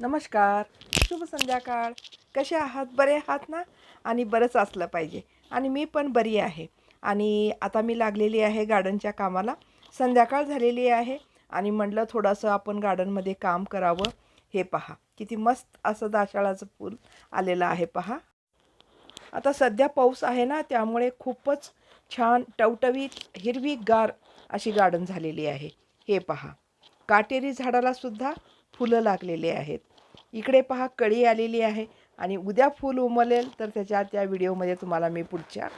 नमस्कार शुभ संध्याकाळ. कसे आहात? बरे आहात ना? आणि बरंच असलं पाहिजे. आणि मी पण बरी आहे. आणि आता मी लागलेली आहे गार्डनच्या कामाला. संध्याकाळ झालेली आहे आणि म्हटलं थोडंसं आपण गार्डनमध्ये काम करावं. हे पहा किती मस्त असं दाशाळाचं फूल आलेलं आहे पहा. आता सध्या पाऊस आहे ना त्यामुळे खूपच छान टवटवीत हिरवीगार अशी गार्डन झालेली आहे. हे पहा. काटेरी झाडालासुद्धा फुलं लागलेली आहेत. इकडे पहा कळी आलेली आहे आणि उद्या फूल उमलेल तर त्याच्या त्या व्हिडिओमध्ये तुम्हाला मी पुढच्या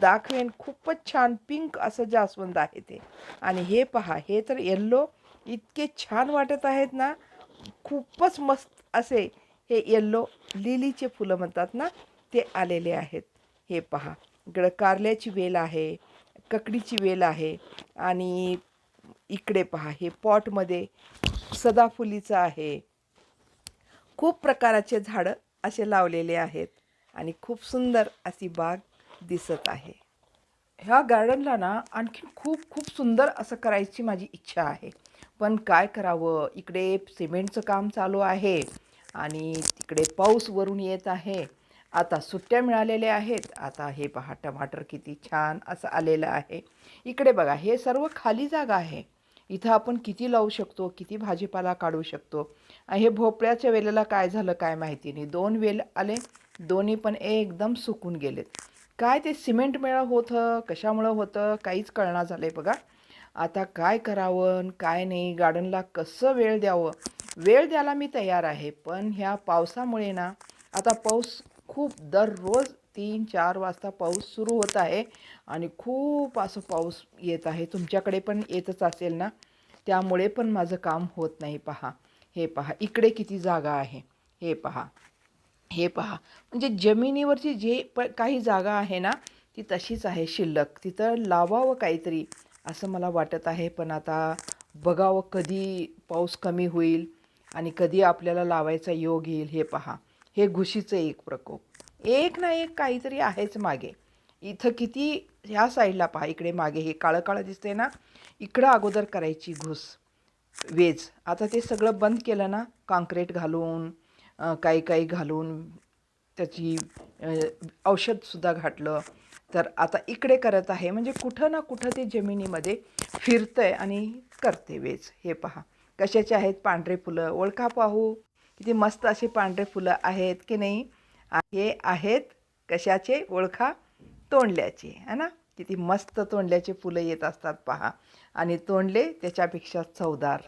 दाखवेन. खूपच छान पिंक असं जास्वंद आहे ते. आणि हे पहा हे तर येल्लो इतके छान वाटत आहेत ना. खूपच मस्त असे हे येल्लो लिलीचे फुलं म्हणतात ना ते आलेले आहेत. हे पहा इकडं कारल्याची वेल आहे ककडीची वेल आहे आणि इकडे पहा हे पॉटमध्ये सदाफुलीचं आहे. खूप प्रकाराचे झाडं असे लावलेले आहेत आणि खूप सुंदर अशी बाग दिसत आहे. ह्या गार्डनला ना आणखी खूप खूप सुंदर असं करायची माझी इच्छा आहे. पण काय करावं? इकडे सिमेंटचं काम चालू आहे आणि तिकडे पाऊस वरून येत आहे. आता सुट्ट्या मिळालेल्या आहेत. आता हे पहा टमाटर किती छान असं आलेलं आहे. इकडे बघा हे सर्व खाली जागा आहे. इथं आपण किती लावू शकतो किती भाजीपाला काढू शकतो? आणि हे भोपळ्याच्या वेलेला काय झालं काय माहिती नाही. दोन वेल आले दोन्ही पण एकदम सुकून गेलेत. काय ते सिमेंट मेळा होतं कशामुळं होतं काहीच कळणार झालं आहे बघा. आता काय करावं काय नाही गार्डनला कसं वेळ द्यावं? वेळ द्यायला मी तयार आहे पण ह्या पावसामुळे ना आता पाऊस खूप दररोज तीन चार वाजता पाऊस सुरू होत आहे आणि खूप असं पाऊस येत आहे. तुमच्याकडे पण येतच असेल ना? त्यामुळे पण माझं काम होत नाही पहा. हे पहा इकडे किती जागा आहे. हे पहा. हे पहा. म्हणजे जमिनीवरची जे प काही जागा आहे ना ती तशीच आहे शिल्लक. तिथं लावावं काहीतरी असं मला वाटत आहे. पण आता बघावं कधी पाऊस कमी होईल आणि कधी आपल्याला लावायचा योग येईल. हे पहा. हे घुशीचं एक प्रकोप. एक ना एक काहीतरी आहेच मागे. इथं किती ह्या साईडला पहा इकडे मागे. हे काळं काळं दिसते ना? इकडं अगोदर करायची घुस वेज. आता ते सगळं बंद केलं ना काँक्रीट घालून काही काही घालून त्याची औषधसुद्धा घातलं. तर आता इकडे करत आहे. म्हणजे कुठं ना कुठं ते जमिनीमध्ये फिरतं आहे आणि करते वेज. हे पहा. कशाचे आहेत पांढरे फुलं? ओळखा पाहू. किती मस्त असे पांढरे फुलं आहेत की नाही? हे आहेत कशाचे? ओळखा तोंडल्याचे है ना? किती मस्त तोंडल्याचे फुलं येत असतात पहा. आणि तोंडले त्याच्यापेक्षा चवदार.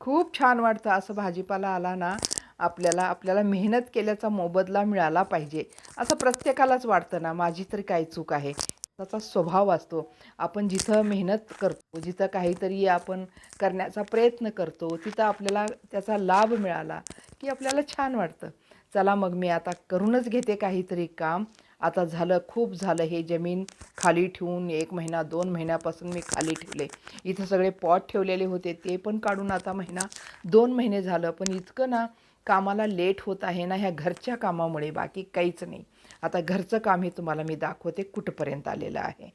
खूप छान वाटतं असं भाजीपाला आला ना आपल्याला आपल्याला मेहनत केल्याचा मोबदला मिळाला पाहिजे. असं प्रत्येकालाच वाटतं ना माझी तरी काय चूक आहे? त्याचा स्वभाव असतो. आपण जिथं मेहनत करतो जिथं काहीतरी आपण करण्याचा प्रयत्न करतो तिथं आपल्याला त्याचा लाभ मिळाला की आपल्याला छान वाटतं. चला मग मी आता करूनच घेते काहीतरी काम. आता झालं खूप झालं हे जमीन खाली ठेवून एक महिना दोन महिन्यापासून मी खाली ठेवले. इथं सगळे पॉट ठेवलेले होते ते पण काढून आता महिना दोन महिने झालं. पण इतकं ना कामाला लेट होत आहे ना ह्या घरच्या कामामुळे बाकी काहीच नाही. आता घरचं काम हे तुम्हाला मी दाखवते कुठपर्यंत आलेलं आहे.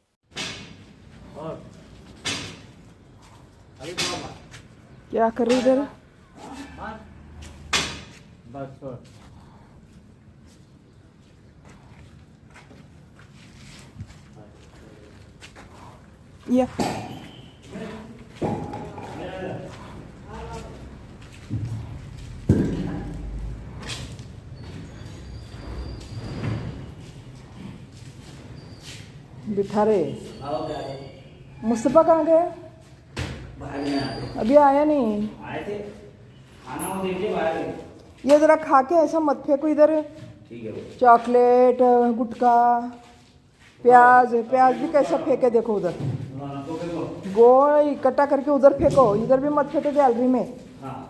क्या कर इधर बस. छोड़ या बिठा रे आओ क्या है? मुस्तफ़ा कहाँ गए बाहर में आए अभी आया नहीं आए थे खाना वो दीजिए बाहर में। ये ज़रा खा के ऐसा मत फेंको इधर ठीक है वो चॉकलेट गुटखा प्याज प्याज भी कैसा फेंके देखो उधर हाँ, तो फिर वो गोल इकट्ठा करके उधर फेंको इधर भी मत फेंको गैलरी में. हाँ.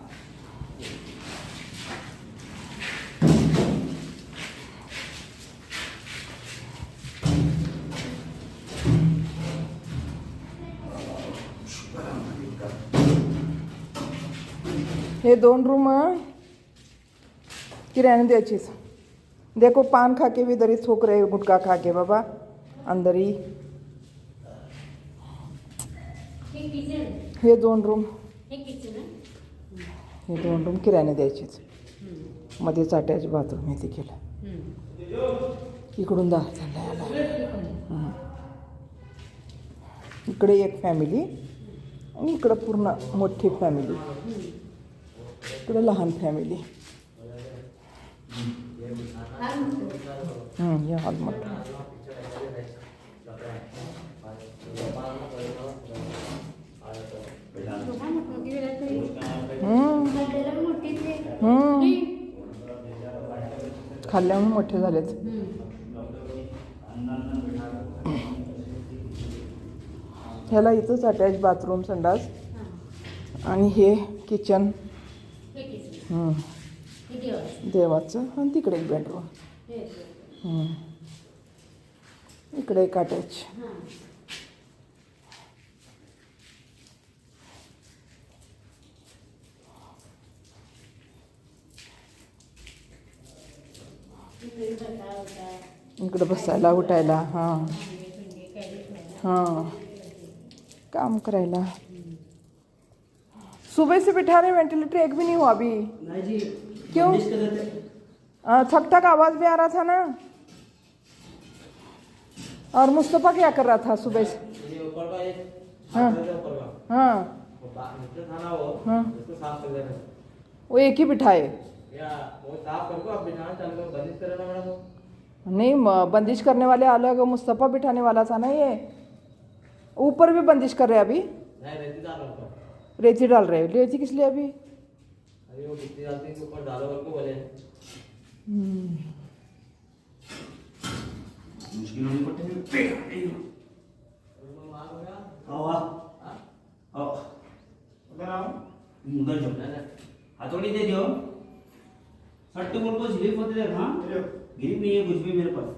ये दोन रूम किराने द्यायचीच. देखो पान खा के भी इधर ही थूक रहे गुटखा खा के बाबा. अंदर ही. हे दोन रूम हे दोन रूम किराने द्यायचीच. मध्येच अटॅच बाथरूम आहे केलं. इकडून दाखवलं याला इकडे एक फॅमिली आणि इकडं पूर्ण मोठी फॅमिली इकडं लहान फॅमिली हे हॉल मोठा खाल्ल्यामुळे मोठे झालेत. ह्याला इथंच अटॅच बाथरूम संडास. आणि हे किचन हम्म. देवाचं. आणि तिकडे एक बेडरूम हम्म. इकडे एक अटॅच इकडं बसायला उठायला हां. हाँ. काम करायला. सुबह से बिठा रहे वेंटिलेटर एक भी नहीं हुआ अभी जी क्यों? थक थक आवाज भी आ रहा था ना? और मुस्तफ़ा क्या कर रहा था सुबह से हाँ। हाँ। हाँ। वो एक ही बिठाए नहीं म- बंदिश करने वाले अलग मुस्तफ़ा बिठाने वाला था ना ये। ऊपर भी बंदिश कर रहे हैं अभी? नहीं रहती डालो ऊपर। रेती डाल रहे हैं। रेती किस लिए अभी? अभी वो कितनी डालती है ऊपर डालो करके बोले। मुश्किल होनी पड़ती है। आओ आ। आओ। उधर आओ। उधर जाओ। ना हथौड़ी दे दियो सट्टू बोल को स्लिप होते देख है कुछ भी मेरे पास.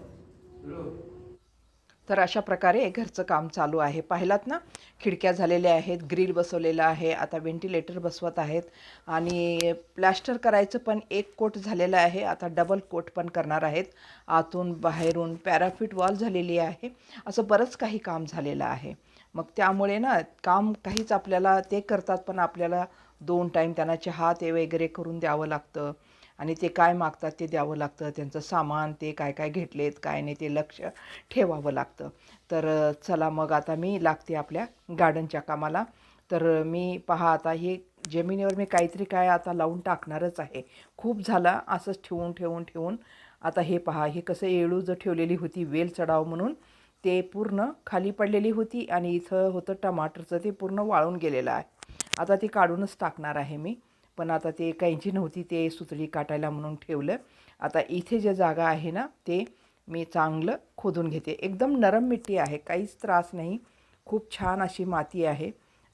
तर अशा प्रकारे घरचं काम चालू आहे. पाहिलात ना खिडक्या झालेल्या आहेत ग्रिल बसवलेलं आहे आता व्हेंटिलेटर बसवत आहेत आणि प्लॅस्टर करायचं पण एक कोट झालेलं आहे आता डबल कोट पण करणार आहेत. आतून बाहेरून पॅराफिट वॉल झालेली आहे. असं बरंच काही काम झालेलं आहे. मग त्यामुळे ना काम काहीच आपल्याला ते करतात पण आपल्याला दोन टाईम त्यांना चहा ते वगैरे करून द्यावं लागतं. आणि ते काय मागतात ते द्यावं लागतं. त्यांचं सामान ते काय काय घेतलेत काय नाही ते लक्ष ठेवावं लागतं. तर चला मग आता मी लागते आपल्या गार्डनच्या कामाला. तर मी पहा आता हे जमिनीवर मी काहीतरी काय आता लावून टाकणारच आहे. खूप झाला असंच ठेवून ठेवून ठेवून. आता हे पहा हे कसं येळू जर ठेवलेली होती वेल चढाव म्हणून. ते पूर्ण खाली पडलेली होती आणि इथं होतं टमाटरचं ते पूर्ण वाळून गेलेलं आहे. आता ते काढूनच टाकणार आहे मी. पण आता ते कैंची नव्हती ते सुतळी काटायला म्हणून ठेवलं. आता इथे जे जागा आहे ना ते मी चांगलं खोदून घेते. एकदम नरम मिट्टी आहे काहीच त्रास नाही. खूप छान अशी माती आहे.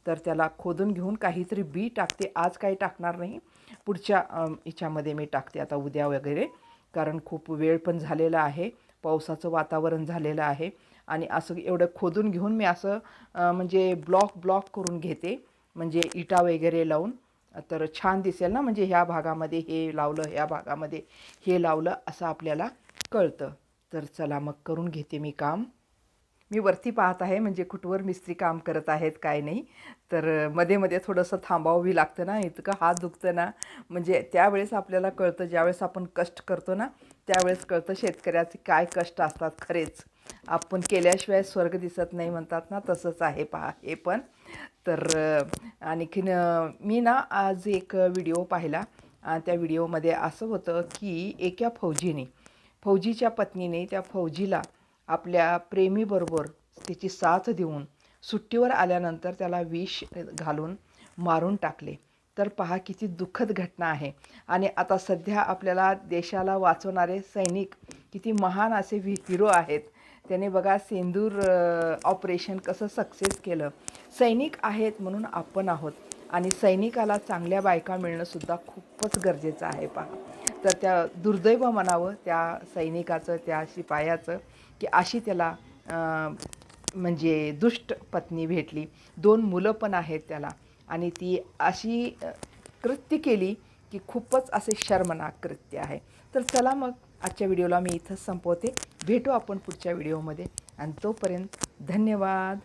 तर त्याला खोदून घेऊन काहीतरी बी टाकते. आज काही टाकणार नाही. पुढच्या याच्यामध्ये मी टाकते आता उद्या वगैरे. कारण खूप वेळ पण झालेला आहे. पावसाचं वातावरण झालेलं आहे. आणि असं एवढं खोदून घेऊन मी असं म्हणजे ब्लॉक ब्लॉक करून घेते. म्हणजे इटा वगैरे लावून. तर छान दिसेल ना म्हणजे ह्या भागामध्ये हे लावलं ह्या भागामध्ये हे लावलं असं आपल्याला कळतं. तर चला मग करून घेते मी काम. मी वरती पाहत आहे म्हणजे कुठवर मिस्त्री काम करत आहेत काय नाही. तर मध्ये मध्ये थोडंसं थांबावंही लागतं ना इतकं हात दुखतं ना. म्हणजे त्यावेळेस आपल्याला कळतं ज्यावेळेस आपण कष्ट करतो ना त्यावेळेस कळतं शेतकऱ्याचे काय कष्ट असतात. खरेच आपण केल्याशिवाय स्वर्ग दिसत नाही म्हणतात ना तसंच आहे पहा हे पण. तर आणखीन मी ना आज एक व्हिडिओ पाहिला. त्या व्हिडिओमध्ये असं होतं की एका फौजीने फौजीच्या पत्नीने त्या फौजीला आपल्या प्रेमीबरोबर त्याची साथ देऊन सुट्टीवर आल्यानंतर त्याला विष घालून मारून टाकले. तर पहा किती दुःखद घटना आहे. आणि आता सध्या आपल्याला देशाला वाचवणारे सैनिक किती महान असे वी हिरो आहेत. त्याने बघा सेंदूर ऑपरेशन कसं सक्सेस केलं. सैनिक आहेत म्हणून आपण आहोत. आणि सैनिकाला चांगल्या बायका मिळणंसुद्धा खूपच गरजेचं आहे पहा. तर त्या दुर्दैव म्हणावं त्या सैनिकाचं त्या शिपायाचं की अशी त्याला म्हणजे दुष्ट पत्नी भेटली. दोन मुलं पण आहेत त्याला. आणि ती अशी कृत्य केली की खूपच असे शर्मनाक कृत्य आहे. तर चला मग आजच्या व्हिडिओला मी इथंच संपवते. भेटू आपण पुढच्या व्हिडिओमध्ये. आणि तोपर्यंत धन्यवाद.